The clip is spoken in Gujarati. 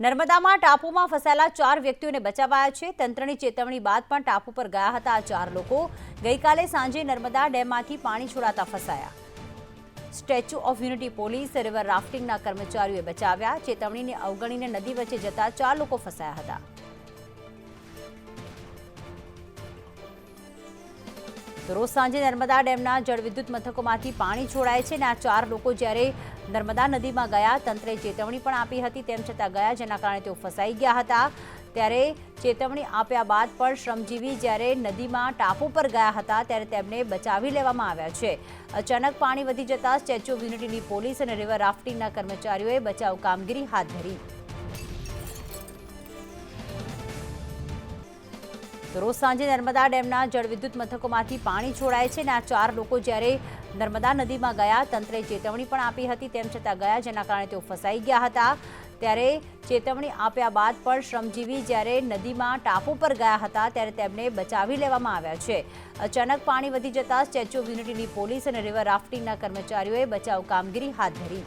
નર્મદામાં ટાપુમાં ફસાયેલા ચાર વ્યક્તિઓને બચાવાયા છે. તંત્રની ચેતવણી બાદ પણ ટાપુ પર ગયા હતા આ ચાર લોકો. ગઈકાલે સાંજે નર્મદા ડેમમાંથી પાણી છોડાતા ફસાયા. Statue of unity police river રાફ્ટિંગના કર્મચારીઓએ બચાવ્યા. ચેતવણીને અવગણીને નદી વચ્ચે જતા ચાર લોકો ફસાયા હતા. રોજ સાંજે નર્મદા ડેમના જળવિદ્યુત મથકોમાંથી પાણી છોડાય છે અને આ ચાર લોકો જ્યારે નર્મદા નદીમાં ગયા, તંત્રે ચેતવણી પણ આપી હતી, તેમ છતાં ગયા જેના કારણે તેઓ ફસાઈ ગયા હતા. ત્યારે ચેતવણી આપ્યા બાદ પણ શ્રમજીવી જ્યારે નદીમાં ટાપુ પર ગયા હતા, ત્યારે તેમને બચાવી લેવામાં આવ્યા છે. અચાનક પાણી વધી જતાં સ્ટેચ્યુ ઓફ યુનિટીની પોલીસ અને રિવર રાફ્ટિંગના કર્મચારીઓએ બચાવ કામગીરી હાથ ધરી. રોજ સાંજે નર્મદા ડેમના જળવિદ્યુત મથકોમાંથી પાણી છોડાય છે અને આ ચાર લોકો જ્યારે નર્મદા નદીમાં ગયા તંત્રે ચેતવણી પણ આપી હતી તેમ છતાં ગયા, જેના કારણે તેઓ ફસાઈ ગયા હતા. ત્યારે ચેતવણી આપ્યા બાદ પણ શ્રમજીવી જ્યારે નદીમાં ટાપુ પર ગયા હતા, ત્યારે તેમને બચાવી લેવામાં આવ્યા છે. અચાનક પાણી વધી જતા સ્ટેચ્યુ ઓફ યુનિટીની પોલીસ અને રિવર રાફ્ટિંગના કર્મચારીઓએ બચાવ કામગીરી હાથ ધરી.